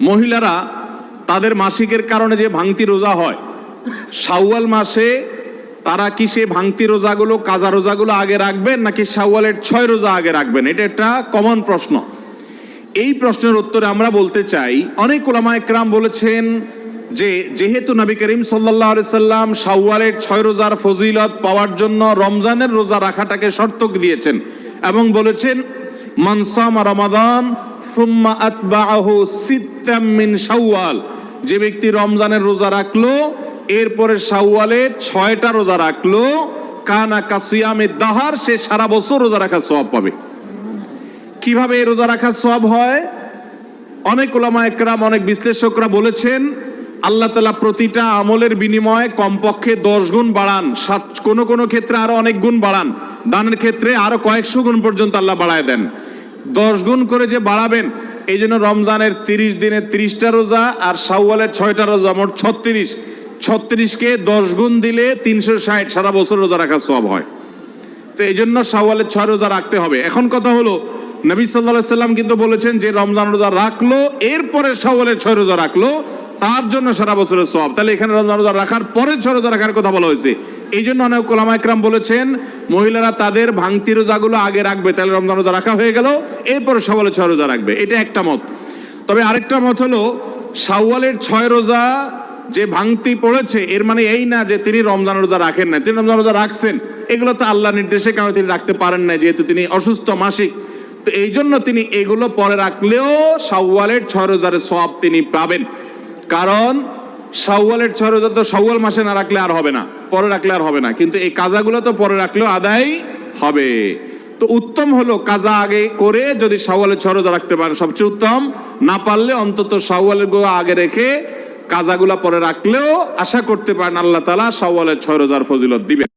মহিলারা তাদের মাসিকের কারণে যে ভাঙতি রোজা হয়, শাওয়াল মাসে তারা কি সে ভাঙতি রোজাগুলো, কাজা রোজাগুলো আগে রাখবেন, নাকি শাওয়ালের ছয় রোজা আগে রাখবেন? এটা একটা কমন প্রশ্ন। এই প্রশ্নের উত্তরে আমরা বলতে চাই, অনেক ওলামা একরাম বলেছেন যে, যেহেতু নবী করিম সাল্লাহ সাল্লাম শাওয়ালের ছয় রোজার ফজিলত পাওয়ার জন্য রমজানের রোজা রাখাটাকে শর্ত দিয়েছেন এবং বলেছেন রমাদান, সুম্মা যে ব্যক্তি রমজানের রোজা রাখল এরপরে শাওয়ালে ছয়টা রোজা রাখল, কানা কাসিয়ামে দাহার, সে সারা বছর রোজা রাখার সওয়াব পাবে। কীভাবে রোজা রাখার সব হয়? অনেক ওলামা একরাম অনেক বিশ্লেষকরা বলেছেন আল্লাহ তালা প্রতিটা আমলের বিনিময়ে কমপক্ষে দশ গুণ বাড়ান। সাত, কোনো কোনো ক্ষেত্রে আরও অনেক গুণ বাড়ান। দানের ক্ষেত্রে আরও কয়েকশো গুণ পর্যন্ত আল্লাহ বাড়ায় দেন। দশ গুণ করে যে বাড়াবেন, এই জন্য রমজানের তিরিশ দিনের তিরিশটা রোজা আর শাওয়ালের ছয়টা রোজা, মোট ছত্রিশ। ছত্রিশকে দশ গুণ দিলে তিনশো ষাট, সারা বছর রোজা রাখার সব হয়। তো এই জন্য শাওয়ালের ছয় রোজা রাখতে হবে। এখন কথা হলো, নবী সাল্লাহ সাল্লাম কিন্তু বলেছেন যে রমজান রোজা রাখল, এরপরে শাওয়ালের ছয় রোজা রাখল। তার জন্য সারা বছরের সব তাহলে এখানে রমজান রোজা রাখার পরে ছয় রোজা রাখার কথা বলা হয়েছে। এই জন্য অনেক কোলামা একরাম বলেছেন, মহিলারা তাদের ভাঙতি রোজাগুলো আগে রাখবে, তাহলে রমজান রোজা রাখা হয়ে গেল, এরপরে শাওয়ালের ছয় রোজা রাখবে। এটা একটা মত। তবে আরেকটা মত হলো শাওয়ালের ছয় রোজা যে ভাঙতি পড়েছে, এর মানে এই না যে তিনি রমজান রোজা রাখেন না তিনি রমজান রোজা রাখছেন, এগুলো তো আল্লাহ নির্দেশে কারণে তিনি রাখতে পারেন না যেহেতু তিনি অসুস্থ মাসিক। তো এই জন্য তিনি এগুলো পরে রাখলেও শাওয়ালের ছয় রোজার সব তিনি পাবেন। কারণ সাউওয়ালের ছয় রোজা তো সাউওয়াল মাসে না রাখলে আর হবে না, পরে রাখলে আর হবে না। কিন্তু এই কাজাগুলো তো পরে রাখলেও আদায় হবে। তো উত্তম হলো কাজা আগে করে যদি সাওয়ালের ছয় রোজা রাখতে পারেন। সবচেয়ে উত্তম, না পারলে অন্তত সাওয়ালের গো আগে রেখে কাজাগুলা পরে রাখলেও আশা করতে পারেন আল্লাহ তালা সাওয়ালের ছয় রোজার ফজিলত দিবেন।